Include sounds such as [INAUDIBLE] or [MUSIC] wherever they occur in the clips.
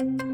thank you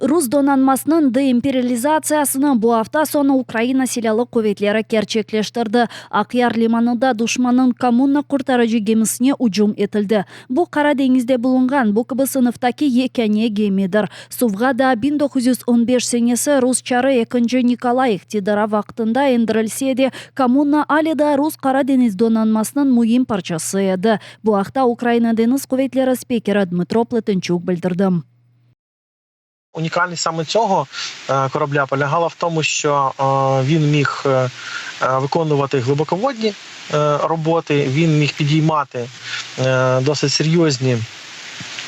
Рус донанмасынын деимпериализациясыны бу афта сону Украина силялык кубетлери керчеклештирди. Акыяр лиманында душманын коммуна куртарыcı гемисине уҗум этилди. Бу Кара деңизде булунган бу кыбы сыныфтаки екене гемидир. Сувга да 1915 сенеси рус чары 2 Николай Тидара вактында эндирилсе де коммуна али да рус Кара деңиз донанмасынын муhim парчасы эди. Бу акта Украина дениз кубетлери спикери Дмитро Плетенчук. Унікальність саме цього е, корабля полягала в тому, що е, він міг е, виконувати глибоководні роботи, він міг підіймати досить серйозні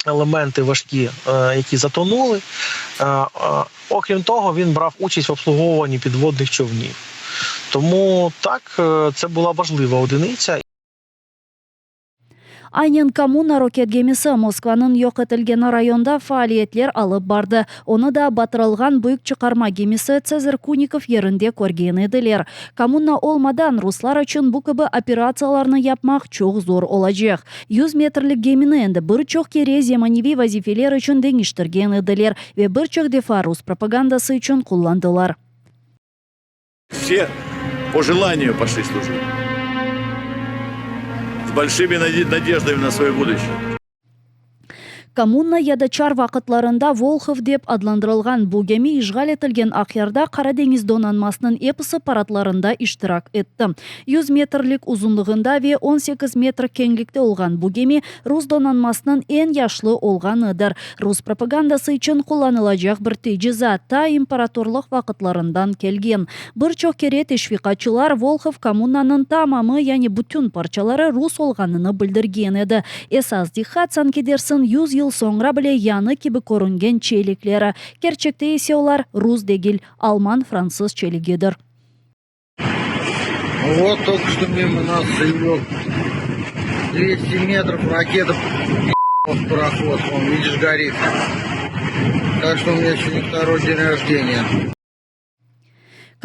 елементи важкі, які затонули. Окрім того, він брав участь в обслуговуванні підводних човнів. Тому так, це була важлива одиниця. Айнен коммуна рокет гемиси Москванын yok этилген районда фаалиятлер алып барды. Оны да батырылган büyük чыкарма гемиси Цезарь Куников yerinde көрген эдилер. Коммуна олмадан руслар үчүн бу кыбы операцияларны yapmak çok zor olacak. 100 метрлик гемини энди бир чок кере земаневи вазифелер үчүн деңиштирген эдилер ve бир чок дефа рус пропагандасы үчүн кулландылар. Все по желанию пошли служить. Большими наде- надеждами на свое будущее. Коммуна ядачар вакытларында Волхов деп адландырылган бу геми ишгал этилген акыярда Кара деңиз донанмасынын эпосы парадларында иштирак этти. 100 метрлик узунлугунда ве 18 метр кеңликте болгон бу геми рус донанмасынын эң яшлы олганыдыр. Рус пропагандасы үчүн кулланылачак бир тежиза та императорлук вакытларынан келген. Бир чок кере тешвикатчылар Волхов коммунанын тамамы, яни бүтүн парчалары рус олганын билдирген эди. Эсас дихат санкедерсин 100 yıl sonra bile yanı gibi көрүнген çelikleri. Gerçekte ise олар Rus değil, Alman, Fransız çeligidir. Вот только что мимо нас заебал 200 метров ракета [LAUGHS] в пароход, он, видишь, горит. Так что у меня сегодня второй день рождения.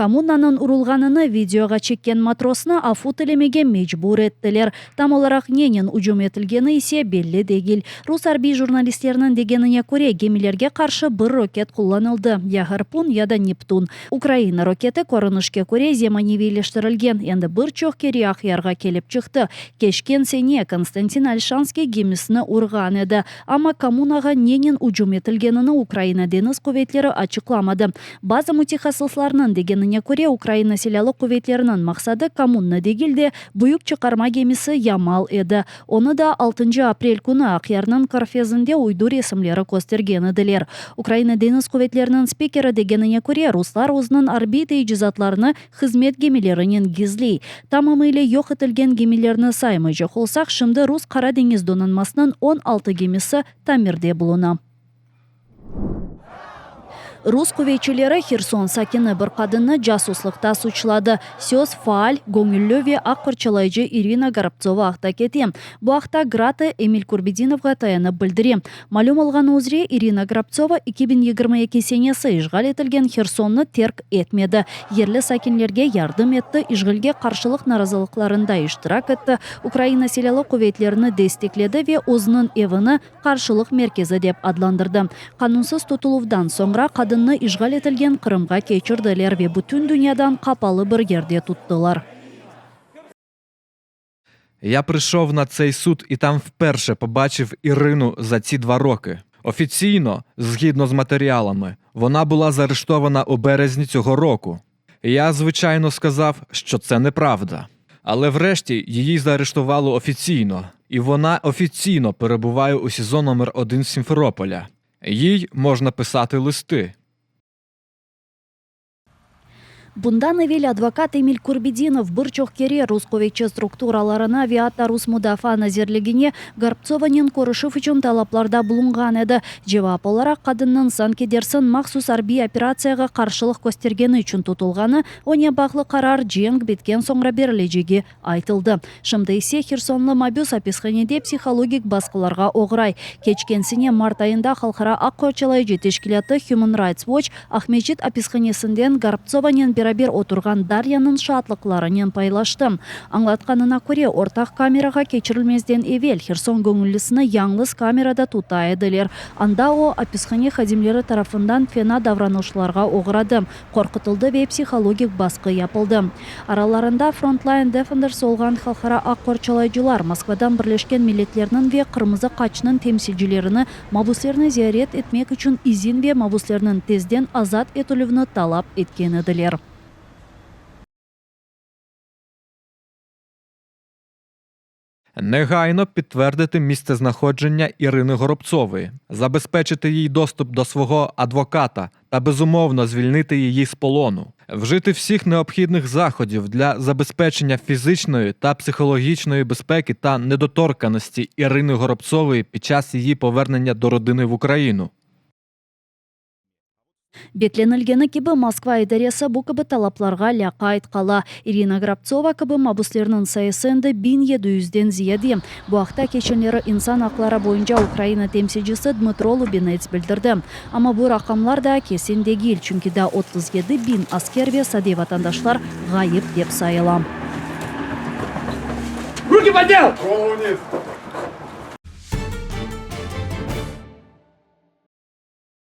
Коммунанын урулганыны видеоға чеккен матросны афу тилемеге мечбур еттилер. Там оларақ ненен уҗум этилгени исе белли дегил. Рус арби журналисттеринин дегенине көре гемилерге каршы бир ракет кулланылды. Я Харпун, я да Нептун. Украина ракеты көрүнүшкө көре земаневийлештирилген. Энди бир чок кери акыярга келип чыкты. Кешкен сене Константин Альшанский гемисине урган эди. Ама коммунага ненен уҗум этилгенini Украина дениз кубетлери ачыкламады. База мутихассисларынын дегенине көре Украина силялык кубетлеринин максаты коммуна дегилде буюк чыкарма гемиси Ямал эди. Оны да 6 апрель күнү акыярнын корфезинде уйду ресимлери көстөргөн эдилер. Украина дениз кубетлеринин спикери дегенине көре руслар өзүнүн орбита ижизатларыны хизмет гемилеринен гизлей. Тамамыйла жок этилген гемилерни саймый жоколсак, шымды рус Кара деңиз донанмасынын 16 гемиси Тамирде булуна. Рус кувейчилери Херсон сакини bir kadını жасуслыкта сучлады. Сөз фаал, көңүллүү ве ак кырчылайчы Ирина Горобцова акта кетем. Бу акта Граты Эмиль Курбединовга таянып билдирем. Малюм алган узре Ирина Горобцова 2022 сенеси ишгал этилген Херсонны терк этмеди. Ерлі сакинлерге ярдым этти, ишгалге каршылык наразылыкларында иштирак этти. Украина силялык кувейтлерини дестекледи ве өзүнүн эвини каршылык меркези деп адландырды. Канунсыз тутулуудан соңра кадынны ишгал этилген Кырымга кечирдилер ве бүтүн дүйнөдөн капалы бир жерде туттулар. Я прийшов на цей суд і там вперше побачив Ірину за ці два роки. Офіційно, згідно з матеріалами, вона була заарештована у березні цього року. Я, звичайно, сказав, що це неправда. Але врешті її заарештували офіційно, і вона офіційно перебуває у СІЗО номер 1 Сімферополя. Їй можна писати листи. Advokat Emil Kurbidinov bir çok kere Rus koветче структураларына Виата Рус Мудафа назирлигине Гарпцованын көрішіф үшін талапларда bulungan еді. Жевап оларақ қадынның сан кедерсін махсус арби операцияға қаршылық көстергені үшін тұтылғаны, оне бақлы қарар жеңг біткен соңра берілежеге айтылды. Шымды есе Херсонлы Мабюс описханеде психологик басқыларға оғырай. Кечкенсіне март айында халқара жетешкілеті Human Rights Watch Ахмеджит описханесінден Гарпцованен берабер отырған Дарьяның шатлықларынан пайлашты. Аңлатқанына көре ортақ камераға кечірілмезден евел Херсон көңілісіні яңлыз камерада тута еділер. Анда о описхане хадимлері тарафындан фена давранушыларға оғырады. Қорқытылды ве психологик басқы япылды. Араларында Frontline Defenders олған халқара аққорчалайчылар Москвадан бірлешкен милетлерінің ве қырмызы қачының темсилчилеріні мабуслеріні зиярет етмек үшін изин ве мабуслерінің тезден азат талап Негайно підтвердити місцезнаходження Ірини Горобцової, забезпечити їй доступ до свого адвоката та безумовно звільнити її з полону, вжити всіх необхідних заходів для забезпечення фізичної та психологічної безпеки та недоторканості Ірини Горобцової під час її повернення до родини в Україну. Бетленілгені кебі Москва идаресі бұл кебі талапларға ляқа айтқала. Ирина Грабцова кебі мабуслерінің сайысынды бин едуізден зияды. Бұл ақта кешенлері инсан ақлары бойынша Украина темсежісі Дмитро Лубинец білдірді. Ама бұл рақамлар да кесен дегіл, чүнкі да 37 бин аскер ве сади ватандашлар ғайып деп сайылам. Руки поднял!